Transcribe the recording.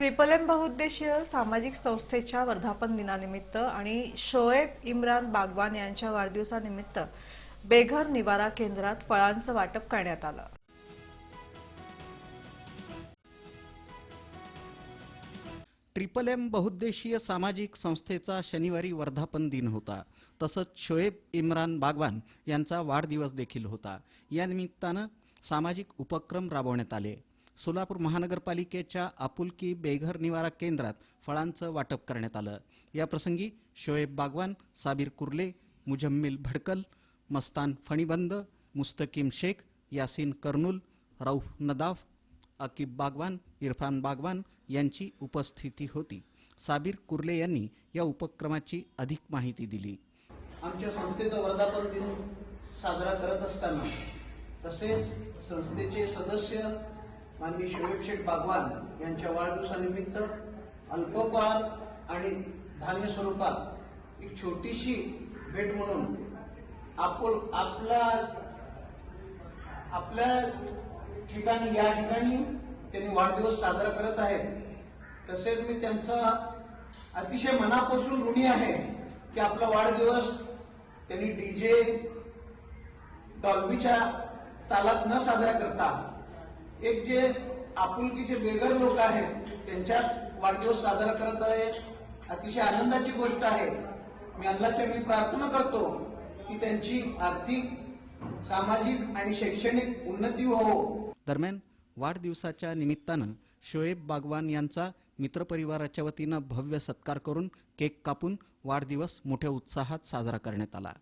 Triple M बहुउद्देशीय सामाजिक संस्थेच्या वर्धापन दिनानिमित्त आणि शोएब इम्रान बागवान यांच्या वाढदिवसानिमित्त बेघर निवारा केंद्रात फळांचं वाटप करण्यात आलं. ट्रिपल एम बहुउद्देशीय सामाजिक संस्थेचा शनिवारी वर्धापन दिन होता. तसंच शोएब इम्रान बागवान यांचा वाढदिवस देखील होता. या निमित्तानं सामाजिक उपक्रम राबवण्यात आले. सोलापूर महानगरपालिकेच्या आपुलकी बेघर निवारा केंद्रात फळांचं वाटप करण्यात आलं. याप्रसंगी शोएब बागवान साबीर कुर्ले मुजम्मिल भडकल मस्तान फणीबंद मुस्तकीम शेख यासीन कर्नूल रौफ नदाफ अकीब बागवान इरफान बागवान यांची उपस्थिती होती. साबीर कुर्ले यांनी या उपक्रमाची अधिक माहिती दिली. आमच्या संस्थेचा वर्धापन दिन साजरा करत असताना तसेच संस्थेचे सदस्य माननीय शोएब शेठ बागवान यांच्या वाढदिवसानिमित्त अल्पोपहार आणि धान्य स्वरूपात एक छोटीशी भेट म्हणून आपण आपला आपल्या ठिकाणी या ठिकाणी त्यांनी वाढदिवस साजरा करत आहेत. तसेच मी त्यांचा अतिशय मनापासून ऋणी आहे की आपला वाढदिवस त्यांनी डीजे डॉल्बीच्या तालात न साजरा करता एक जे आपुलकीचे बेघर लोक आहेत त्यांच्यात वाढदिवस साजरा करत आहे अतिशय आनंदाची गोष्ट आहे. मी अल्लाच्या मी प्रार्थना करतो की त्यांची आर्थिक सामाजिक आणि शैक्षणिक उन्नती हो. दरम्यान वाढदिवसाच्या निमित्तानं शोएब बागवान यांचा मित्रपरिवाराच्या वतीनं भव्य सत्कार करून केक कापून वाढदिवस मोठ्या उत्साहात साजरा करण्यात आला.